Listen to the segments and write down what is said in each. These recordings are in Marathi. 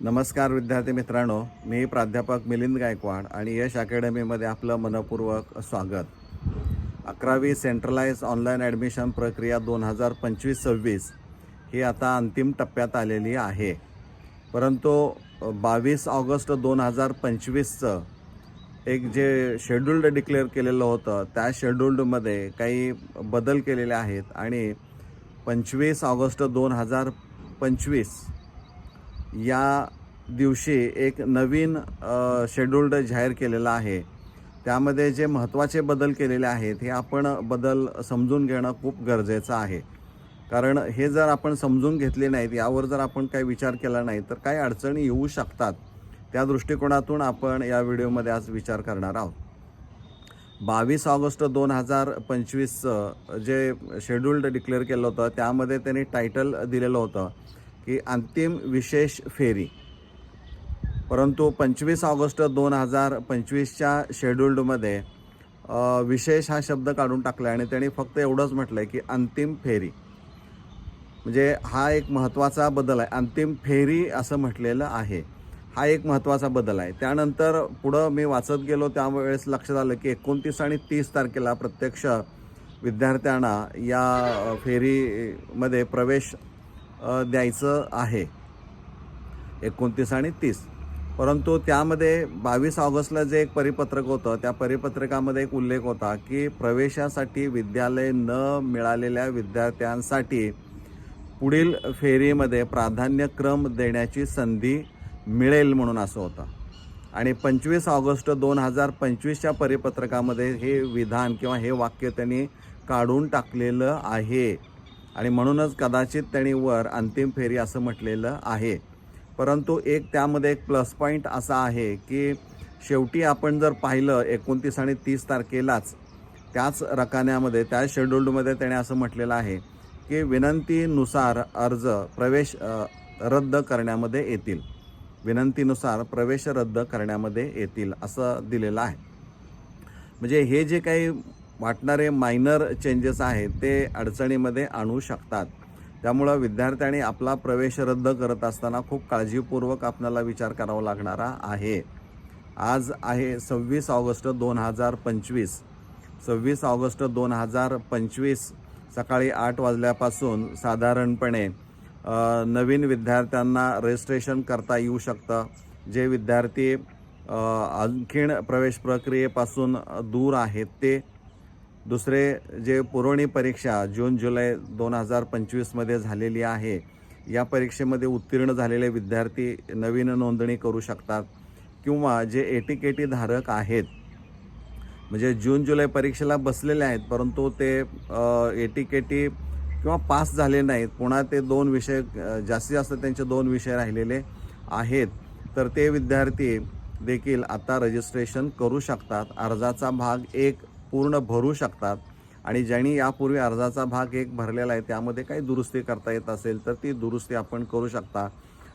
नमस्कार विद्यार्थी मित्रांनो मी प्राध्यापक मिलिंद गायकवाड आणि यश अकॅडमीमध्ये आपलं मनपूर्वक स्वागत. अकरावी सेंट्रलाइज ऑनलाईन ॲडमिशन प्रक्रिया दोन हजार पंचवीस सव्वीस ही आता अंतिम टप्प्यात आलेली आहे. परंतु बावीस ऑगस्ट दोन हजार पंचवीसचं एक जे शेड्युल्ड डिक्लेअर केलेलं होतं त्या शेड्युल्डमध्ये काही बदल केलेले आहेत आणि पंचवीस ऑगस्ट दोन हजार पंचवीस या दिवशी एक नवीन शेड्यूल्ड शेड्युल्ड जाहीर केलेला आहे. त्यामध्ये जे महत्त्वाचे बदल केलेले आहेत हे आपण बदल समजून घेणं खूप गरजेचं आहे. कारण हे जर आपण समजून घेतले नाहीत यावर जर आपण काही विचार केला नाही तर काही अडचणी येऊ शकतात. त्या दृष्टिकोनातून आपण या व्हिडिओमध्ये आज विचार करणार आहोत. बावीस ऑगस्ट दोन हजार पंचवीसचं जे शेड्युल्ड डिक्लेअर केलं होतं त्यामध्ये त्यांनी टायटल दिलेलं होतं. की अंतिम विशेष फेरी. परंतु पंचवीस ऑगस्ट दोन हजार पंचवीसच्या शेड्युल्डमध्ये विशेष हा शब्द काढून टाकला आहे आणि त्यांनी फक्त एवढंच म्हटलं आहे की अंतिम फेरी. म्हणजे हा एक महत्त्वाचा बदल आहे. अंतिम फेरी असं म्हटलेलं आहे. हा एक महत्त्वाचा बदल आहे. त्यानंतर पुढं मी वाचत गेलो त्यावेळेस लक्षात आलं की एकोणतीस आणि तीस तारखेला प्रत्यक्ष विद्यार्थ्यांना या फेरीमध्ये प्रवेश द्यायचं आहे. एकोणतीस आणि तीस. परंतु त्यामध्ये बावीस ऑगस्टला जे एक परिपत्रक होतं त्या परिपत्रकामध्ये एक उल्लेख होता की प्रवेशासाठी विद्यालय न मिळालेल्या विद्यार्थ्यांसाठी पुढील फेरीमध्ये प्राधान्यक्रम देण्याची संधी मिळेल म्हणून असं होतं. आणि पंचवीस ऑगस्ट दोन हजार पंचवीसच्या परिपत्रकामध्ये हे विधान किंवा हे वाक्य त्यांनी काढून टाकलेलं आहे. आणि म्हणूनच कदाचित त्यांनी वर अंतिम फेरी असं म्हटलेलं आहे. परंतु एक त्यामध्ये एक प्लस पॉईंट असा आहे की शेवटी आपण जर पाहिलं एकोणतीस आणि तीस तारखेलाच त्याच रकान्यामध्ये त्या शेड्युल्डमध्ये त्याने असं म्हटलेलं आहे की विनंतीनुसार अर्ज प्रवेश रद्द करण्यामध्ये येतील. विनंतीनुसार प्रवेश रद्द करण्यामध्ये येतील असं दिलेलं आहे. म्हणजे हे जे काही वाटणारे मायनर चेंजेस आहेत ते अडचणीमध्ये आणू शकतात. त्यामुळं विद्यार्थ्यांनी आपला प्रवेश रद्द करत असताना खूप काळजीपूर्वक आपल्याला विचार करावा लागणारा आहे. आज आहे सव्वीस ऑगस्ट दोन हजार पंचवीस. सव्वीस ऑगस्ट दोन हजार पंचवीस सकाळी आठ वाजल्यापासून साधारणपणे नवीन विद्यार्थ्यांना रजिस्ट्रेशन करता येऊ शकतं. जे विद्यार्थी आणखीन प्रवेश प्रक्रियेपासून दूर आहेत ते दुसरे जे पुरवणी परीक्षा जून जुलै दोन हजार पंचवीसमध्ये झालेली आहे या परीक्षेमध्ये उत्तीर्ण झालेले विद्यार्थी नवीन नोंदणी करू शकतात किंवा जे एटीकेटी धारक आहेत म्हणजे जून जुलै परीक्षेला बसलेले आहेत परंतु ते एटीकेटी किंवा पास झाले नाहीत. पुन्हा ते दोन विषय जास्तीत जास्त त्यांचे दोन विषय राहिलेले आहेत. तर ते विद्यार्थी देखील आता रजिस्ट्रेशन करू शकतात. अर्जाचा भाग एक पूर्ण भरू शकतात. आणि ज्यांनी यापूर्वी अर्जाचा भाग एक भरलेला आहे त्यामध्ये काही दुरुस्ती करता येत असेल तर ती दुरुस्ती आपण करू शकता.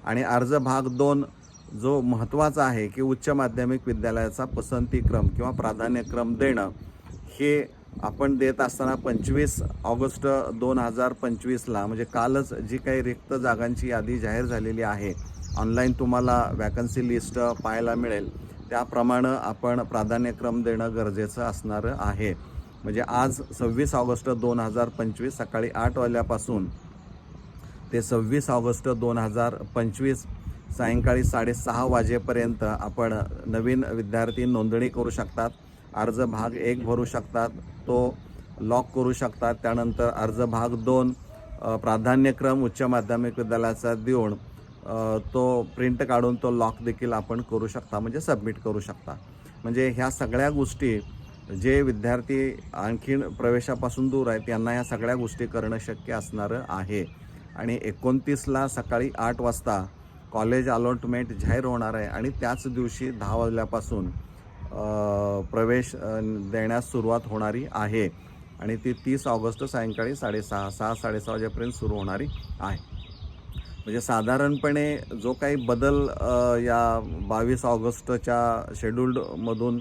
आणि अर्ज भाग दोन जो महत्त्वाचा आहे की उच्च माध्यमिक विद्यालयाचा पसंतीक्रम किंवा प्राधान्यक्रम देणं हे आपण देत असताना पंचवीस ऑगस्ट दोन हजार पंचवीसला म्हणजे कालच जी काही रिक्त जागांची यादी जाहीर झालेली आहे ऑनलाईन तुम्हाला वॅकन्सी लिस्ट पाहायला मिळेल. त्याप्रमाणे आपण प्राधान्यक्रम देणं गरजेचं असणारं आहे. म्हणजे आज सव्वीस ऑगस्ट दोन हजार पंचवीस सकाळी आठ वाजल्यापासून ते सव्वीस ऑगस्ट दोन हजार पंचवीस सायंकाळी साडेसहा वाजेपर्यंत आपण नवीन विद्यार्थी नोंदणी करू शकतात. अर्ज भाग एक भरू शकतात. तो लॉक करू शकतात. त्यानंतर अर्ज भाग दोन प्राधान्यक्रम उच्च माध्यमिक विद्यालयाचा देऊन तो प्रिंट काढून तो लॉक देखील आपण करू शकता म्हणजे सबमिट करू शकता. म्हणजे ह्या सगळ्या गोष्टी जे विद्यार्थी आणखीन प्रवेशापासून दूर आहेत त्यांना ह्या सगळ्या गोष्टी करणं शक्य असणारं आहे. आणि एकोणतीसला सकाळी आठ वाजता कॉलेज अलॉटमेंट जाहीर होणार आहे आणि त्याच दिवशी दहा वाजल्यापासून प्रवेश देण्यास सुरुवात होणारी आहे. आणि ती तीस ऑगस्ट सायंकाळी साडेसहा सहा साडेसहा वाजेपर्यंत सुरू होणारी आहे. म्हणजे साधारणपणे जो काही बदल या बावीस ऑगस्टच्या शेड्युल्डमधून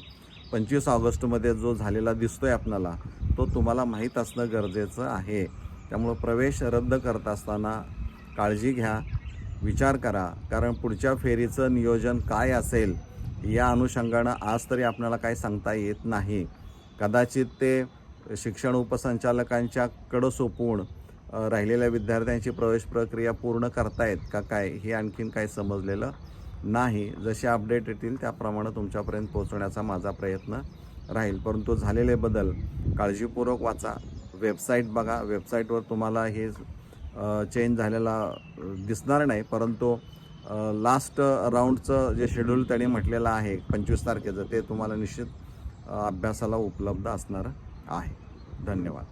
पंचवीस ऑगस्टमध्ये जो झालेला दिसतो आहे आपणाला तो तुम्हाला माहीत असणं गरजेचं आहे. त्यामुळं प्रवेश रद्द करत असताना काळजी घ्या विचार करा. कारण पुढच्या फेरीचं नियोजन काय असेल या अनुषंगानं आज तरी आपल्याला काही सांगता येत नाही. कदाचित ते शिक्षण उपसंचालकांच्याकडं सोपवून राहिलेल्या विद्यार्थ्यांची प्रवेश प्रक्रिया पूर्ण करतायत का काय हे आणखीन काही समजलेलं नाही. जसे अपडेट येतील त्याप्रमाणे तुमच्यापर्यंत पोहोचवण्याचा माझा प्रयत्न राहील. परंतु झालेले बदल काळजीपूर्वक वाचा. वेबसाईट बघा. वेबसाईटवर तुम्हाला हे चेंज झालेला दिसणार नाही. परंतु लास्ट राऊंडचं जे शेड्यूल त्यांनी म्हटलेलं आहे पंचवीस तारखेचं ते तुम्हाला निश्चित अभ्यासाला उपलब्ध असणार आहे. धन्यवाद.